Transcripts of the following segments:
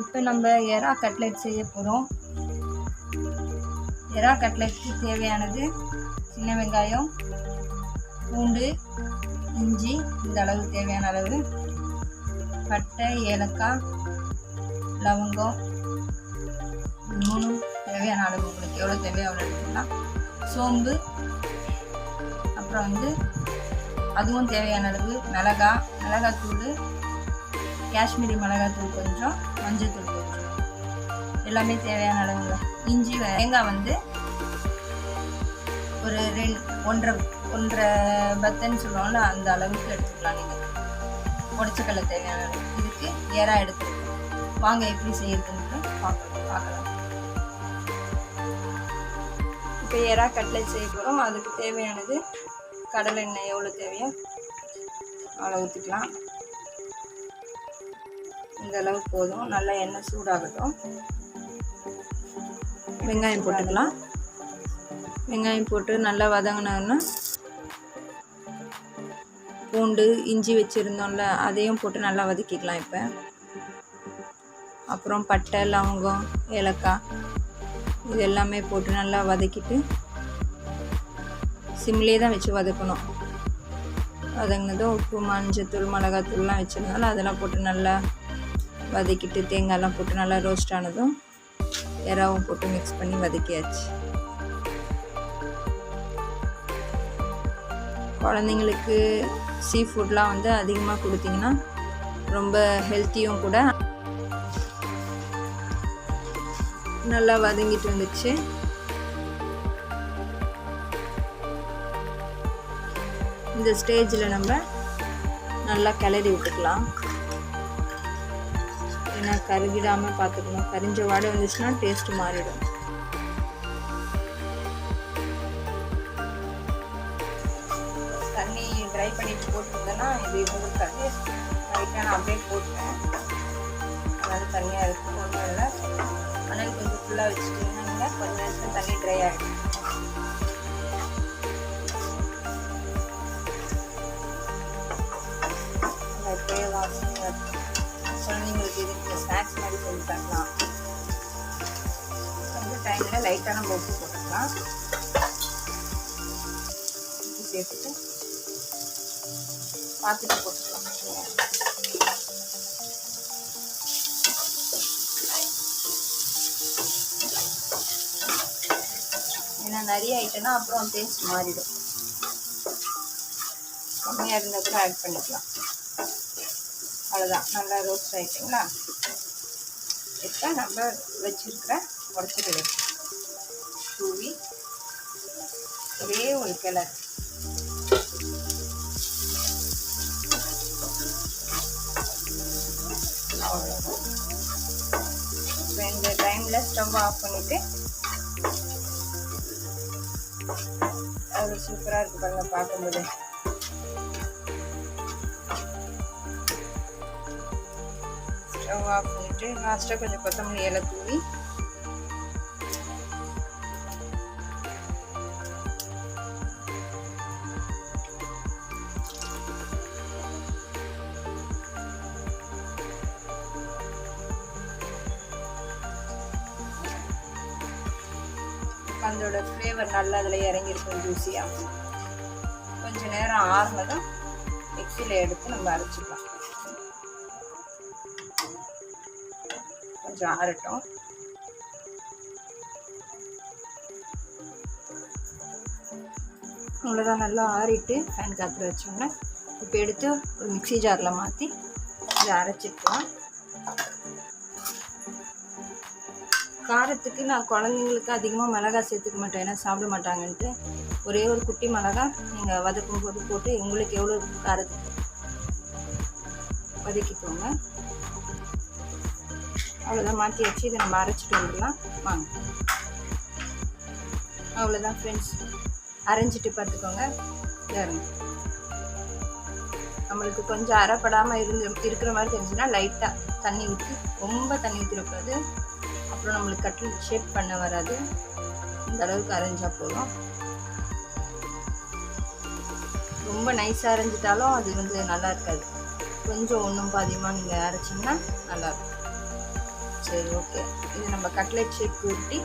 இப்போ நம்ம எறா கட்லெட் செய்ய போகிறோம். எறா கட்லெட்டுக்கு தேவையானது சின்ன வெங்காயம் பூண்டு இஞ்சி இந்த அளவு தேவையான அளவு. பட்டை ஏலக்காய் லவங்கம் மூணு தேவையான அளவு உங்களுக்கு எவ்வளோ தேவையோ அவ்வளோ எடுத்துக்கலாம். சோம்பு அப்புறம் வந்து அதுவும் தேவையான அளவு மிளகா மிளகாத்தூள் காஷ்மீரி மிளகாத்தூள் கொஞ்சம். மஞ்சள்தூள் கொஞ்சம் எல்லாமே தேவையான அளவு இஞ்சி தேங்காய் வந்து ஒரு ரெண்டு ஒன்றரை ஒன்றரை பத்தன்னு சொல்லுவோம்ல அந்த அளவுக்கு எடுத்துக்கலாம் நீங்கள் உடச்சக்கல்ல தேவையான அளவு. இதுக்கு ஏறா எடுத்துக்கலாம் வாங்க எப்படி செய்யறதுன்னு பார்க்கலாம் பார்க்கலாம் இப்போ எறா கட்லெட் செய்ய போகிறோம் அதுக்கு தேவையானது கடலை எண்ணெய் எவ்வளோ தேவையோ அவ்வளோ ஊற்றிக்கலாம் இந்த அளவு போதும். நல்லா எண்ணெய் சூடாகட்டும். வெங்காயம் போட்டுக்கலாம். வெங்காயம் போட்டு நல்லா வதங்கினோன்னா பூண்டு இஞ்சி வச்சுருந்தோம்ல அதையும் போட்டு நல்லா வதக்கிக்கலாம் இப்போ. அப்புறம் பட்டை லவங்கம் ஏலக்காய் இது எல்லாமே போட்டு நல்லா வதக்கிட்டு சிம்லேயே தான் வச்சு வதக்கணும். வதங்கினதும் உப்பு மஞ்சத்தூள் மிளகாத்தூள்லாம் வச்சுருந்தாலும் அதெல்லாம் போட்டு நல்லா வதக்கிட்டு தேங்காயெலாம் போட்டு நல்லா ரோஸ்ட் ஆனதும் எறாவும் போட்டு மிக்ஸ் பண்ணி வதக்கியாச்சு. குழந்தைங்களுக்கு சீ ஃபுட்லாம் வந்து அதிகமாக கொடுத்தீங்கன்னா ரொம்ப ஹெல்த்தியும் கூட. நல்லா வதங்கிட்டு வந்துச்சு. இந்த ஸ்டேஜில் நம்ம நல்லா கிளறி விட்டுக்கலாம். ஏன்னா கருகிடாமல் பார்த்துக்கணும் கரிஞ்ச வாடை வந்துச்சுன்னா டேஸ்ட் மாறிடும். தண்ணி ட்ரை பண்ணிட்டு போட்டுருந்தேன்னா இது இருந்திருக்காது லைட்டாக நான் அப்படியே போட்டேன் அதனால தண்ணியாக இருக்கும் ஒன்றும் இல்லை ஆனால் கொஞ்சம் ஃபுல்லாக வச்சுட்டிங்கன்னா கொஞ்சம் நேரத்தில் தண்ணி ட்ரை ஆகிடும் Thank you. ஸ்நாக்ஸ் மாதிரி செஞ்சு தரலாம். கொஞ்சம் டைமில் லைட்டாக நம்ம உப்பு போட்டுக்கலாம். உப்பு சேர்த்துட்டு பார்த்துட்டு போட்டுக்கலாம். ஏன்னா நிறைய ஐட்டம்னா அப்புறம் டேஸ்ட் மாறிடும். கம்மியாக இருந்தால் கூட ஆட் பண்ணிக்கலாம். அவ்வளோதான் நல்லா ரோஸ்ட் ஆகிட்டுங்களா இப்போ நம்ம வச்சுருக்கிற உடச்சிக்கலை தூவி ஒரே ஒரு கிளர் இப்போ இந்த டைமில் ஸ்டவ் ஆஃப் பண்ணிவிட்டு அது சூப்பராக இருக்குது பாருங்கள் பார்க்கும்போது. ஸ்டவ் ஆஃப் பண்ணிவிட்டு லாஸ்ட்டாக கொஞ்சம் கொத்தமல்லி இலை தூவி. அதோட ஃப்ளேவர் நல்லா அதில் இறங்கியிருக்கும் ஜூஸியாக கொஞ்சம் நேரம் ஆறுனதும் மிக்சியில் எடுத்து நம்ம அரைச்சிக்கலாம். கொஞ்சம் ஆறட்டும். அவ்வளோதான் நல்லா ஆறிட்டு ஃபேன் காற்றுல வச்சோன்னே இப்போ எடுத்து ஒரு மிக்ஸி ஜாரில் மாற்றி இதை அரைச்சிக்கலாம். காரத்துக்கு நான் குழந்தைங்களுக்கு அதிகமாக மிளகா சேர்த்துக்க மாட்டேன் ஏன்னா சாப்பிட மாட்டாங்கன்ட்டு. ஒரே ஒரு குட்டி மிளகா நீங்கள் வதக்கும் போது போட்டு உங்களுக்கு எவ்வளோ காரத்துக்கு வதக்கிக்கோங்க. அவ்வளோதான் மாற்றி வச்சு இதை நம்ம அரைச்சிட்டு வந்துடலாம். வாங்க. அவ்வளோதான் ஃப்ரெண்ட்ஸ் அரைஞ்சிட்டு பார்த்துக்கோங்க. பாருங்க. நம்மளுக்கு கொஞ்சம் அரைப்படாமல் இருந்து இருக்கிற மாதிரி தெரிஞ்சுன்னா லைட்டாக தண்ணி ஊற்றி ரொம்ப தண்ணி ஊற்றிடக்கூடாது அப்புறம் நம்மளுக்கு கட்டில் ஷேப் பண்ண வராது. இந்த அளவுக்கு அரைஞ்சா போதும். ரொம்ப நைஸாக அரைஞ்சிட்டாலும் அது வந்து நல்லா இருக்காது. கொஞ்சம் ஒன்றும் பாதியமாக நீங்கள் அரைச்சிங்கன்னா நல்லாயிருக்கும் சரி ஓகே இது நம்ம கட்லெட் ஷேப் ஊட்டி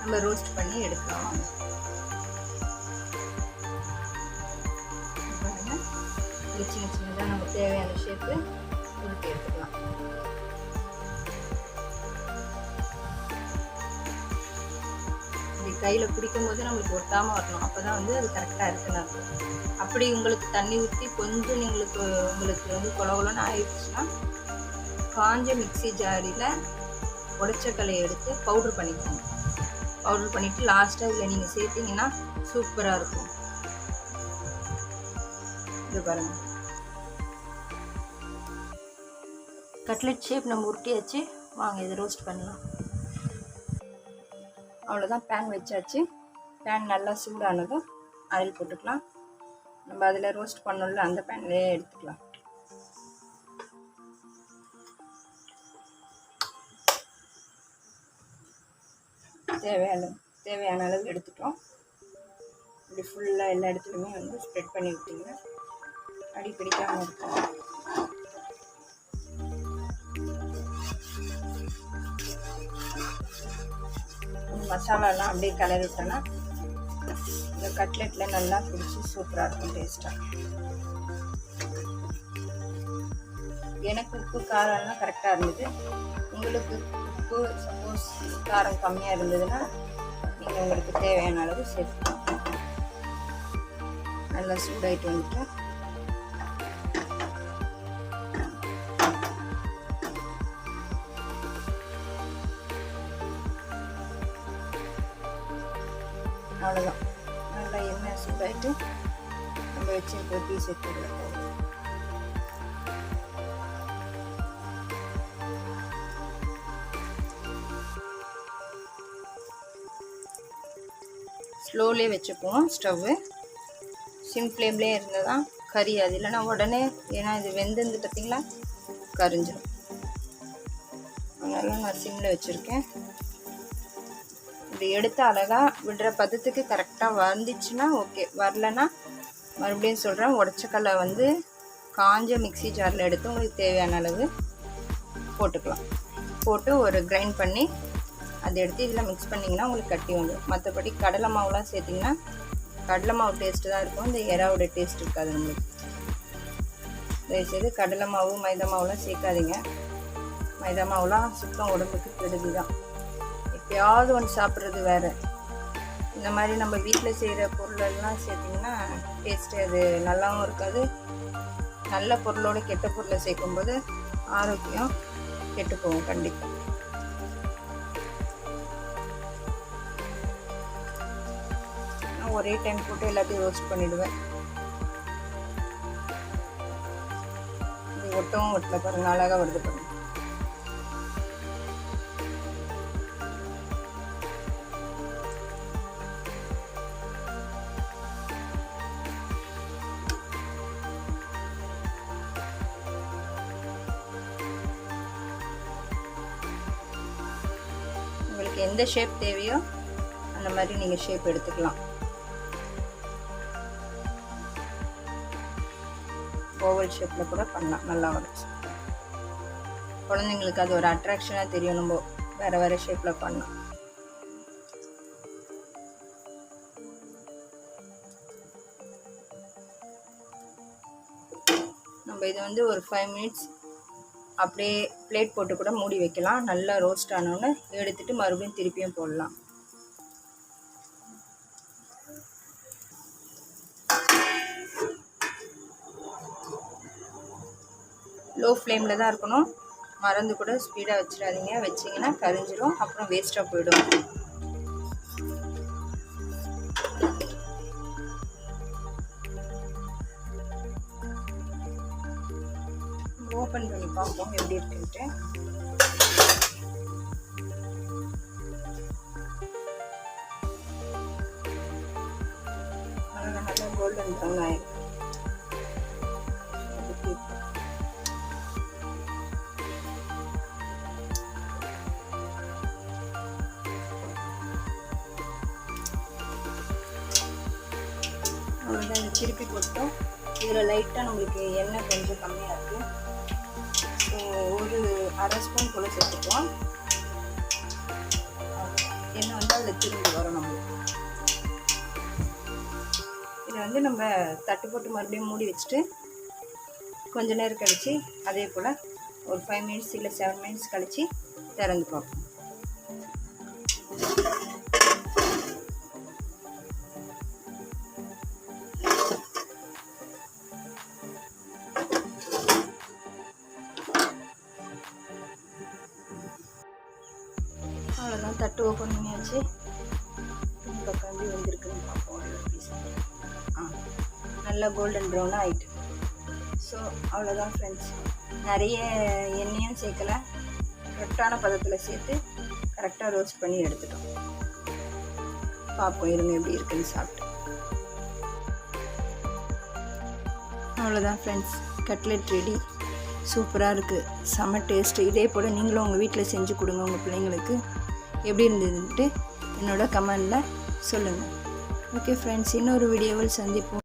நம்ம ரோஸ்ட் பண்ணி எடுக்கலாம். சின்ன சின்னதாக நம்ம தேவையான ஷேப்பு உருட்டி எடுத்துக்கலாம். கையில் பிடிக்கும் போது நம்மளுக்கு ஒட்டாமல் வரணும். அப்போ தான் வந்து அது கரெக்டாக இருக்குன்னு அர்த்தம். அப்படி உங்களுக்கு தண்ணி ஊற்றி கொஞ்சம் உங்களுக்கு உங்களுக்கு வந்து குலகுலன்னு ஆயிடுச்சுன்னா காஞ்ச மிக்ஸி ஜாரியில் உடச்சக்கல்லை எடுத்து பவுட்ரு பண்ணிக்கோங்க. பவுட்ரு பண்ணிவிட்டு லாஸ்ட்டாக இதில் நீங்கள் சேர்த்தீங்கன்னா சூப்பராக இருக்கும். இது பாருங்கள் கட்லெட் ஷேப் நம்ம உருட்டியாச்சு. வாங்க இதை ரோஸ்ட் பண்ணலாம். அவ்வளோதான் பேன் வச்சாச்சு. பேன் நல்லா சூடானதும் ஆயில் போட்டுக்கலாம். நம்ம அதில் ரோஸ்ட் பண்ணோம்ல அந்த பேன்லேயே எடுத்துக்கலாம். தேவையான தேவையான அளவு எடுத்துட்டோம். இப்படி ஃபுல்லாக எல்லா இடத்துலையுமே வந்து ஸ்ப்ரெட் பண்ணி விட்டிங்கன்னா அடி பிடிக்காமல் இருக்கும் மசாலாலாம் அப்படியே கலரி விட்டோன்னா இந்த கட்லெட்டில் நல்லா பிடிச்சி சூப்பராக இருக்கும் டேஸ்ட்டாக எனக்கு உப்பு காரம்லாம் கரெக்டாக இருந்தது. உங்களுக்கு உப்பு சப்போஸ் காரம் கம்மியாக இருந்ததுன்னா நீங்கள் உங்களுக்கு தேவையான அளவு சேர்த்துக்கலாம் நல்லா சூடாயிட்டு வந்துட்டு. அவ்வளோதான் நல்லா எண்ணெய் சூடாயிட்டு நம்ம வச்சிருக்கிற பீஸ் எடுத்துக்கலாம் ஸ்லோலே வச்சுப்போம் ஸ்டவ்வு. சிம் ஃப்ளேம்லேயே இருந்தால் தான் கறி அது. இல்லைன்னா உடனே ஏன்னா இது வெந்துருந்து பார்த்திங்களா? கரிஞ்சிடும் அதனால நான் சிம்மில் வச்சுருக்கேன். இப்படி எடுத்து அழகாக விடுற பதத்துக்கு கரெக்டாக வந்துச்சுன்னா ஓகே வரலன்னா மறுபடியும் சொல்கிறேன் உடச்சக்கல்லை வந்து காஞ்ச மிக்ஸி ஜாரில் எடுத்து உங்களுக்கு தேவையான அளவு போட்டுக்கலாம். போட்டு ஒரு கிரைண்ட் பண்ணி அதை எடுத்து இதில் மிக்ஸ் பண்ணிங்கன்னா உங்களுக்கு கட்டி வந்துடும் மற்றபடி கடலை மாவுலாம் சேர்த்திங்கன்னா கடலை மாவு டேஸ்ட்டு தான் இருக்கும். இந்த எறாவோட டேஸ்ட் இருக்காது நம்மளுக்கு. தயவுசெய்து கடலை மாவு மைதா மாவுலாம் சேர்க்காதீங்க. மைதா மாவுலாம் சுத்தம் உடம்புக்கு கெடுதி தான் எப்பயாவது ஒன்று சாப்பிட்றது வேறு. இந்த மாதிரி நம்ம வீட்டில் செய்கிற பொருளெல்லாம் சேர்த்திங்கன்னா டேஸ்ட்டு அது நல்லாவும் இருக்காது. நல்ல பொருளோட கெட்ட பொருளை சேர்க்கும்போது ஆரோக்கியம் கெட்டு போகும் கண்டிப்பாக ஒரே டைம் போட்டு எல்லாத்தையும் ரோஸ்ட் பண்ணிடுவேன். இது ஒட்டவும் ஒட்டல பாருங்க அழகாக வருது பாருங்க உங்களுக்கு எந்த ஷேப் தேவையோ அந்த மாதிரி நீங்கள் ஷேப் எடுத்துக்கலாம். ஓவல் ஷேப்பில் கூட பண்ணலாம். நல்லா வரும் குழந்தைங்களுக்கு அது ஒரு அட்ராக்ஷனாக தெரியும். நம்ம வேறு வேறு ஷேப்பில் பண்ணலாம். நம்ம இதை வந்து ஒரு ஃபைவ் மினிட்ஸ் அப்படியே பிளேட் போட்டு கூட மூடி வைக்கலாம். நல்லா ரோஸ்ட் ஆனோன்னு எடுத்துகிட்டு மறுபடியும் திருப்பியும் போடலாம். லோ ஃப்ளேமில் தான் இருக்கணும். மறந்து கூட ஸ்பீடாக வச்சிடாதீங்க. வச்சிங்கன்னா கரிஞ்சிரும். அப்புறம் வேஸ்ட்டாக போயிடும். ஓப்பன் பண்ணி பார்ப்போம். எப்படி இருக்குன்ட்டு. நல்லா கோல்டன் ப்ரௌன் ஆயிருக்கு திருப்பி கொடுத்தோம். இதில் லைட்டாக நம்மளுக்கு எண்ணெய் கொஞ்சம் கம்மியாக இருக்குது ஸோ ஒரு அரை ஸ்பூன் போல் சேர்த்துக்கலாம். எண்ணெய் வந்து அதில் திரும்பி வரும் நம்மளுக்கு. இதை வந்து நம்ம தட்டு போட்டு மறுபடியும் மூடி வச்சுட்டு கொஞ்ச நேரம் கழித்து அதே போல் ஒரு ஃபைவ் மினிட்ஸ் இல்லை செவன் மினிட்ஸ் கழித்து திறந்து பார்ப்போம். தட்டு ஓப்பன் பண்ணியாச்சு இந்த பக்கம் வந்திருக்குன்னு பார்ப்போம் ஒரு ஆ நல்லா கோல்டன் ப்ரௌனாக ஆகிட்டு ஸோ அவ்வளோதான் ஃப்ரெண்ட்ஸ் நிறைய எண்ணெயும் சேர்க்கல. கரெக்டான பதத்தில் சேர்த்து கரெக்டாக ரோஸ்ட் பண்ணி எடுத்துட்டோம். பார்ப்போம் இருங்க எப்படி இருக்குன்னு சாப்பிட்டு. அவ்வளோதான் ஃப்ரெண்ட்ஸ் கட்லெட் ரெடி சூப்பராக இருக்குது செம்ம டேஸ்ட்டு இதே போல் நீங்களும் உங்கள் வீட்டில் செஞ்சு கொடுங்க உங்கள் பிள்ளைங்களுக்கு. எப்படி இருந்ததுன்ட்டு என்னோட கமெண்டில் சொல்லுங்கள் ஓகே ஃப்ரெண்ட்ஸ் இன்னொரு வீடியோவில் சந்திப்போம்.